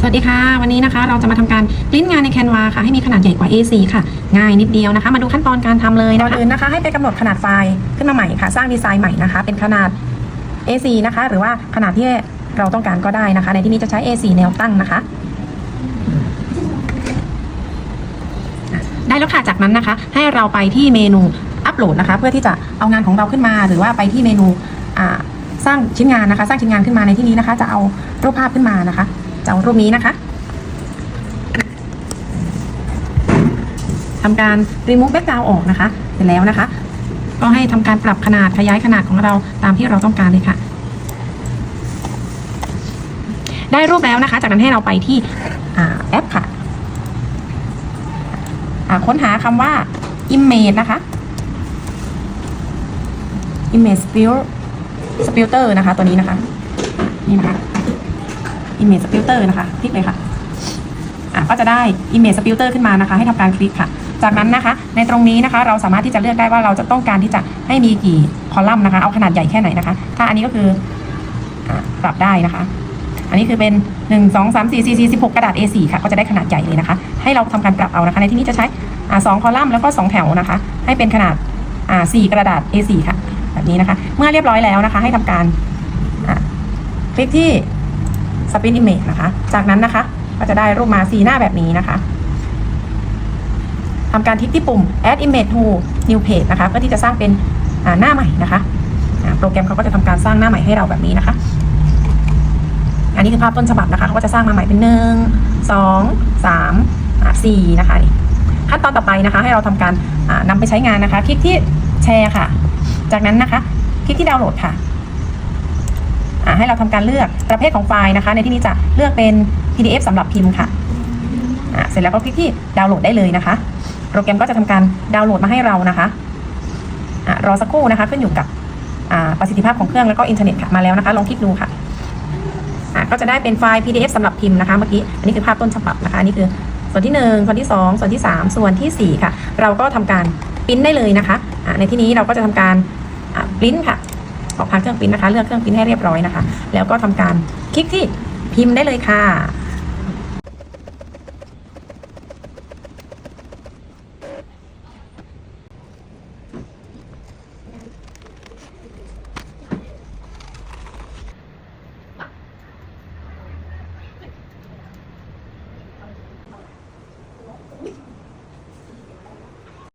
สวัสดีค่ะ วันนี้นะคะเราจะมาทำการปริ้นงานใน Canva ค่ะให้มีขนาดใหญ่กว่า A4 ค่ะ ง่ายนิดเดียวนะคะ มาดูขั้นตอนการทำเลยก่นะอนคะอื่นนะคะให้ไปกำหนดขนาดไฟล์ขึ้นมาใหม่ค่ะ สร้างดีไซน์ใหม่นะคะ เป็นขนาด A4 นะคะ หรือว่าขนาดที่เราต้องการก็ได้นะคะ ในที่นี้จะใช้ A4 แนวตั้งนะคะ ได้แล้วค่ะจากนั้นนะคะ ให้เราไปที่เมนูอัปโหลดนะคะ เพื่อที่จะเอางานของเราขึ้นมา หรือว่าไปที่เมนูอ่าสร้างชิ้นงานนะคะ สร้างชิ้นงานขึ้นมาในที่นี้นะคะ จะเอารูปภาพขึ้นมานะคะ จะเอารูปนี้นะคะทำการ remove background ออกนะคะเสร็จแล้วนะคะ ก็ให้ทำการปรับขนาดขยายขนาดของเราตามที่เราต้องการเลยค่ะ ได้รูปแล้วนะคะ จากนั้นให้เราไปที่อแอปค่ะค้นหาคำว่า image นะคะ image spill splitter นะคะ ตัวนี้นะคะ นี่นะคะ image splitter นะคะ คลิกเลยค่ะอะ ก็จะได้ image splitter ขึ้นมานะคะ ให้ทำการคลิกค่ะ จากนั้นนะคะ ในตรงนี้นะคะ เราสามารถที่จะเลือกได้ว่าเราจะต้องการที่จะให้มีกี่คอลัมน์นะคะ เอาขนาดใหญ่แค่ไหนนะคะ ถ้าอันนี้ก็คือปรับได้นะคะ อันนี้คือเป็น 1 2 3 4 4 4 16 กระดาษ A4 ค่ะ ก็จะได้ขนาดใหญ่เลยนะคะ ให้เราทำการปรับเอานะคะ ในที่นี้จะใช้อ่าสองคอลัมน์แล้วก็ 2 แถวนะคะ ให้เป็นขนาดอ่า4กระดาษ A4 ค่ะ แบบนี้นะคะ เมื่อเรียบร้อยแล้วนะคะ ให้ทำการคลิกที่ Spin Image นะคะ จากนั้นนะคะ ก็จะได้รูปมาสีหน้าแบบนี้นะคะทำการคลิกที่ปุ่ม Add Image to New Page นะคะเพื่อที่จะสร้างเป็นหน้าใหม่นะคะโปรแกรมเขาก็จะทำการสร้างหน้าใหม่ให้เราแบบนี้นะคะ อันนี้คือภาพต้นฉบับนะคะเขาก็จะสร้างมาใหม่เป็นหนึ่งสองสามสี่นะคะขั้นตอนต่อไปนะคะ ให้เราทำการนำไปใช้งานนะคะ คลิกที่แชร์ค่ะ จากนั้นนะคะ คลิกที่ดาวน์โหลดค่ะ อ่าให้เราทำการเลือกประเภทของไฟล์นะคะ ในที่นี้จะเลือกเป็น PDF สำหรับพิมพ์ค่ะอ่าเสร็จแล้วก็คลิกที่ดาวน์โหลดได้เลยนะคะ โปรแกรมก็จะทำการดาวน์โหลดมาให้เรานะคะอ่ารอสักครู่นะคะ ขึ้นอยู่กับอ่าประสิทธิภาพของเครื่องแล้วก็อินเทอร์เน็ตค่ะมาแล้วนะคะ ลองคลิกดูค่ะอะก็จะได้เป็นไฟล์ PDF สำหรับพิมพ์นะคะเมื่อกี้อันนี้คือภาพต้นฉบับนะคะอันนี้คือส่วนที่ 1 ส่วนที่ 2 ส่วนที่ 3 ส่วนทีสี่4 ค่ะ เราก็ทำการปริ้นได้เลยนะคะะในที่นี้เราก็จะทำการอะปริ้นค่ะ ของทางเครื่องพิมพ์นะคะ เลือกเครื่องพิมพ์ให้เรียบร้อยนะคะ แล้วก็ทำการคลิกที่พิมพ์ได้เลยค่ะ